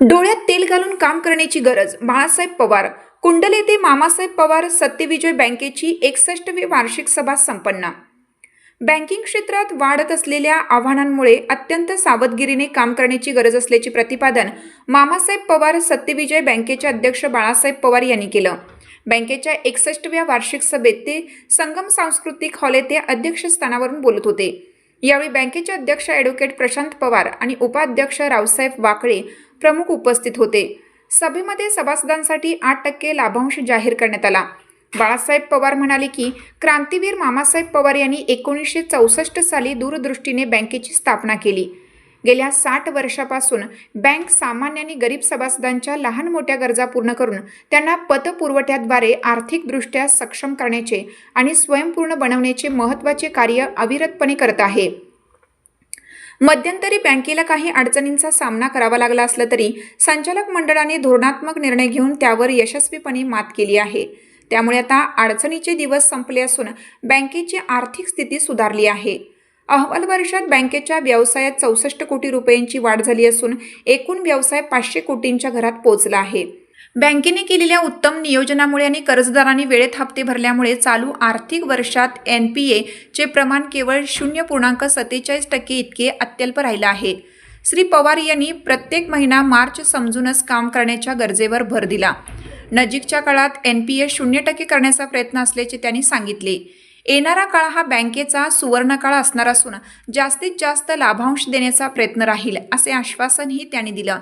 डोळ्यात तेल घालून काम करण्याची गरज बाळासाहेब पवार. कुंडल येथे मामासाहेब पवार सत्यविजय बँकेची एकसष्टवी वार्षिक सभा संपन्न. बँकिंग क्षेत्रात वाढत असलेल्या आव्हानांमुळे अत्यंत सावधगिरीने काम करण्याची गरज असल्याचे प्रतिपादन मामासाहेब पवार सत्यविजय बँकेचे अध्यक्ष बाळासाहेब पवार यांनी केलं. बँकेच्या एकसष्टव्या वार्षिक सभेत ते संगम सांस्कृतिक हॉल येथे अध्यक्षस्थानावरून बोलत होते. यावेळी बँकेचे अध्यक्ष ॲडव्होकेट प्रशांत पवार आणि उपाध्यक्ष रावसाहेब वाकळे प्रमुख उपस्थित होते. सभेमध्ये सभासदांसाठी आठ टक्के लाभांश जाहीर करण्यात आला. बाळासाहेब पवार म्हणाले की क्रांतीवीर मामासाहेब पवार यांनी एकोणीसशे चौसष्ट साली दूरदृष्टीने बँकेची स्थापना केली. गेल्या साठ वर्षापासून बँक सामान्य आणि गरीब सभासदांच्या लहान मोठ्या गरजा पूर्ण करून त्यांना पतपुरवठ्याद्वारे आर्थिकदृष्ट्या सक्षम करण्याचे आणि स्वयंपूर्ण बनवण्याचे महत्त्वाचे कार्य अविरतपणे करत आहे. मध्यंतरी बँकेला काही अडचणींचा सामना करावा लागला असला तरी संचालक मंडळाने धोरणात्मक निर्णय घेऊन त्यावर यशस्वीपणे मात केली आहे. त्यामुळे आता अडचणीचे दिवस संपले असून बँकेची आर्थिक स्थिती सुधारली आहे. अहवाल वर्षात बँकेच्या व्यवसायात चौसष्ट कोटी रुपयांची वाढ झाली असून एकूण व्यवसाय पाचशे कोटींच्या घरात पोहोचला आहे. बँकेने केलेल्या उत्तम नियोजनामुळे आणि कर्जदारांनी वेळेत हप्ते भरल्यामुळे चालू आर्थिक वर्षात एन पी एचे प्रमाण केवळ शून्य पूर्णांक सत्तेचाळीस टक्के इतके अत्यल्प राहिलं आहे. श्री पवार यांनी प्रत्येक महिना मार्च समजूनच काम करण्याच्या गरजेवर भर दिला. नजीकच्या काळात एन पी ए शून्य टक्के करण्याचा प्रयत्न असल्याचे त्यांनी सांगितले. येणारा काळ हा बँकेचा सुवर्णकाळ असणार असून जास्तीत जास्त लाभांश देण्याचा प्रयत्न राहील असे आश्वासनही त्यांनी दिलं.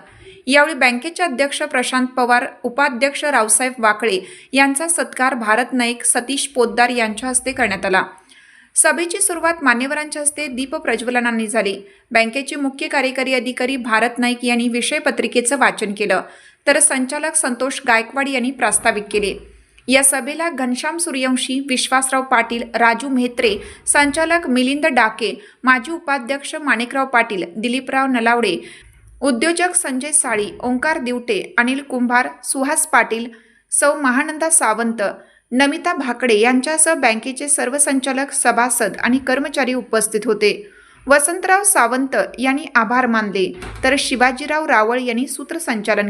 यावेळी बँकेचे अध्यक्ष प्रशांत पवार उपाध्यक्ष रावसाहेब वाकळे यांचा सत्कार भारत नाईक सतीश पोद्दार यांच्या हस्ते करण्यात आला. सभेची सुरुवात मान्यवरांच्या हस्ते दीप प्रज्वलनाने झाली. बँकेचे मुख्य कार्यकारी अधिकारी भारत नाईक यांनी विषय पत्रिकेचं वाचन केलं. तर संचालक संतोष गायकवाड यांनी प्रास्ताविक केले. या सभेला घनश्याम सूर्यवंशी विश्वासराव पाटील राजू म्हेत्रे संचालक मिलिंद डाके माजी उपाध्यक्ष माणिकराव पाटील दिलीपराव नलावडे उद्योजक संजय साळी ओंकार दिवटे अनिल कुंभार सुहास पाटील सौ महानंदा सावंत नमिता भाकडे यांच्यासह बँकेचे सर्व संचालक सभासद आणि कर्मचारी उपस्थित होते. वसंतराव सावंत यांनी आभार मानले. तर शिवाजीराव रावळ यांनी सूत्रसंचालन